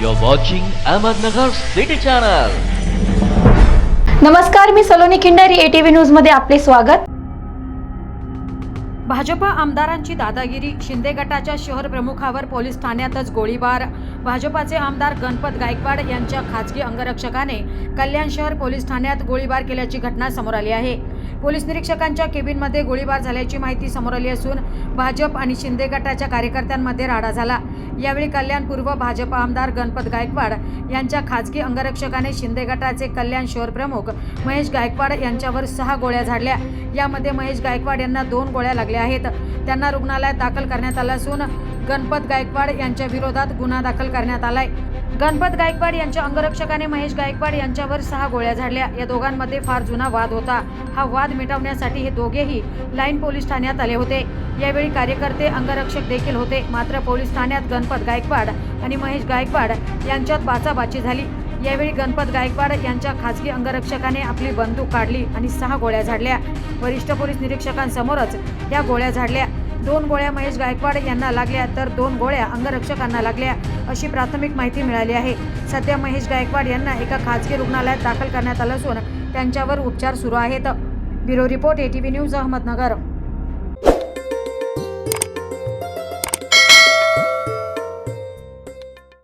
You're watching Ahmednagar City Channel. नमस्कार मी Saloni Khindari ATV न्यूजमध्ये आपले स्वागत. भाजपा आमदारांची दादागिरी शिंदे गटाच्या शहर प्रमुखावर पोलीस ठाण्यातच गोळीबार. भाजपाचे आमदार गणपत गायकवाड यांच्या खाजगी अंगरक्षकाने कल्याण शहर पोलीस ठाण्यात गोळीबार केल्याची घटना समोर आली आहे. पोलीस निरीक्षकांच्या केबिनमध्ये गोळीबार झाल्याची माहिती समोर आली असून भाजप आणि शिंदे गटाच्या कार्यकर्त्यांमध्ये राडा झाला. यावेळी कल्याण पूर्व भाजप आमदार गणपत गायकवाड यांच्या खाजगी अंगरक्षकाने शिंदे गटाचे कल्याण शहर प्रमुख महेश गायकवाड यांच्यावर सहा गोळ्या झाडल्या. यामध्ये महेश गायकवाड यांना दोन गोळ्या लागल्या आहेत. त्यांना रुग्णालयात दाखल करण्यात आलं असून गणपत गायकवाड यांच्या विरोधात गुन्हा दाखल करण्यात आलाय. गणपत गायकवाड यांच्या अंगरक्षकाने महेश गायकवाड यांच्यावर सहा गोळ्या झाडल्या. या दोघांमध्ये फार जुना वाद होता. हा वाद मिटवण्यासाठी हे दोघेही लाईन पोलीस ठाण्यात आले होते. यावेळी कार्यकर्ते अंगरक्षक देखील होते. मात्र पोलीस ठाण्यात गणपत गायकवाड आणि महेश गायकवाड यांच्यात बाचाबाची झाली. यावेळी गणपत गायकवाड यांच्या खासगी अंगरक्षकाने आपली बंदूक काढली आणि सहा गोळ्या झाडल्या. वरिष्ठ पोलीस निरीक्षकांसमोरच या गोळ्या झाडल्या. दोन गोळ्या महेश गायकवाड यांना लागल्या तर दोन गोळ्या अंगरक्षकांना लागल्या अशी प्राथमिक माहिती मिळाली आहे. सध्या महेश गायकवाड यांना एका खाजगी रुग्णालयात दाखल करण्यात आलं असून त्यांच्यावर उपचार सुरू आहेत. Bureau report ATV news Ahmednagar.